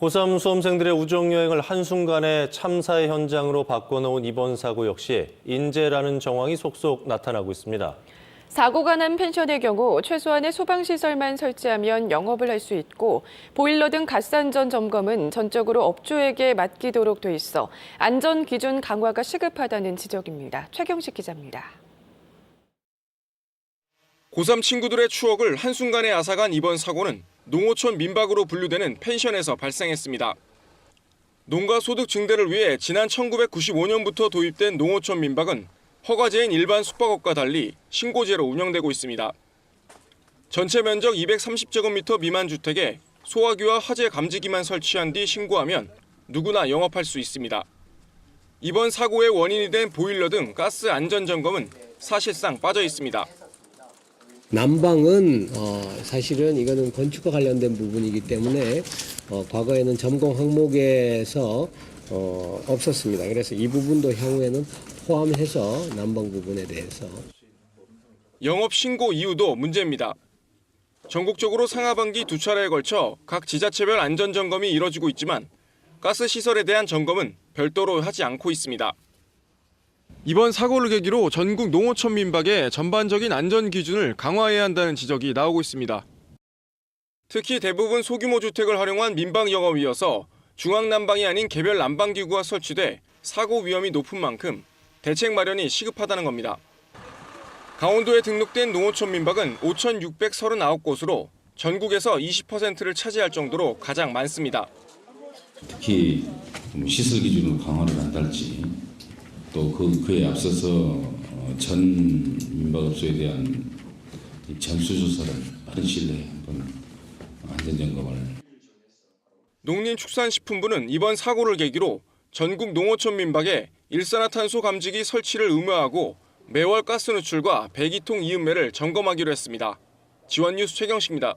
고3 수험생들의 우정여행을 한순간에 참사의 현장으로 바꿔놓은 이번 사고 역시 인재라는 정황이 속속 나타나고 있습니다. 사고가 난 펜션의 경우 최소한의 소방시설만 설치하면 영업을 할 수 있고 보일러 등 가스안전 점검은 전적으로 업주에게 맡기도록 돼 있어 안전 기준 강화가 시급하다는 지적입니다. 최경식 기자입니다. 고3 친구들의 추억을 한순간에 앗아간 이번 사고는 농어촌 민박으로 분류되는 펜션에서 발생했습니다. 농가 소득 증대를 위해 지난 1995년부터 도입된 농어촌 민박은 허가제인 일반 숙박업과 달리 신고제로 운영되고 있습니다. 전체 면적 230제곱미터 미만 주택에 소화기와 화재 감지기만 설치한 뒤 신고하면 누구나 영업할 수 있습니다. 이번 사고의 원인이 된 보일러 등 가스 안전 점검은 사실상 빠져 있습니다. 난방은 어, 사실은 이거는 건축과 관련된 부분이기 때문에 어, 과거에는 점검 항목에서 어, 없었습니다. 그래서 이 부분도 향후에는 포함해서 난방 부분에 대해서 영업 신고 이유도 문제입니다. 전국적으로 상하반기 두 차례에 걸쳐 각 지자체별 안전 점검이 이뤄지고 있지만 가스 시설에 대한 점검은 별도로 하지 않고 있습니다. 이번 사고를 계기로 전국 농어촌 민박의 전반적인 안전 기준을 강화해야 한다는 지적이 나오고 있습니다. 특히 대부분 소규모 주택을 활용한 민박 영업이어서 중앙 난방이 아닌 개별 난방 기구가 설치돼 사고 위험이 높은 만큼 대책 마련이 시급하다는 겁니다. 강원도에 등록된 농어촌 민박은 5,639곳으로 전국에서 20%를 차지할 정도로 가장 많습니다. 특히 뭐 시설 기준을 강화를 한달지 또 그, 그에 앞서서 어, 전 민박업소에 대한 이 전수조사를 빠른 시일 내에 한번 안전점검을 농림축산식품부는 이번 사고를 계기로 전국 농어촌 민박에 일산화탄소 감지기 설치를 의무화하고 매월 가스 누출과 배기통 이음매를 점검하기로 했습니다. 지원뉴스 최경식입니다.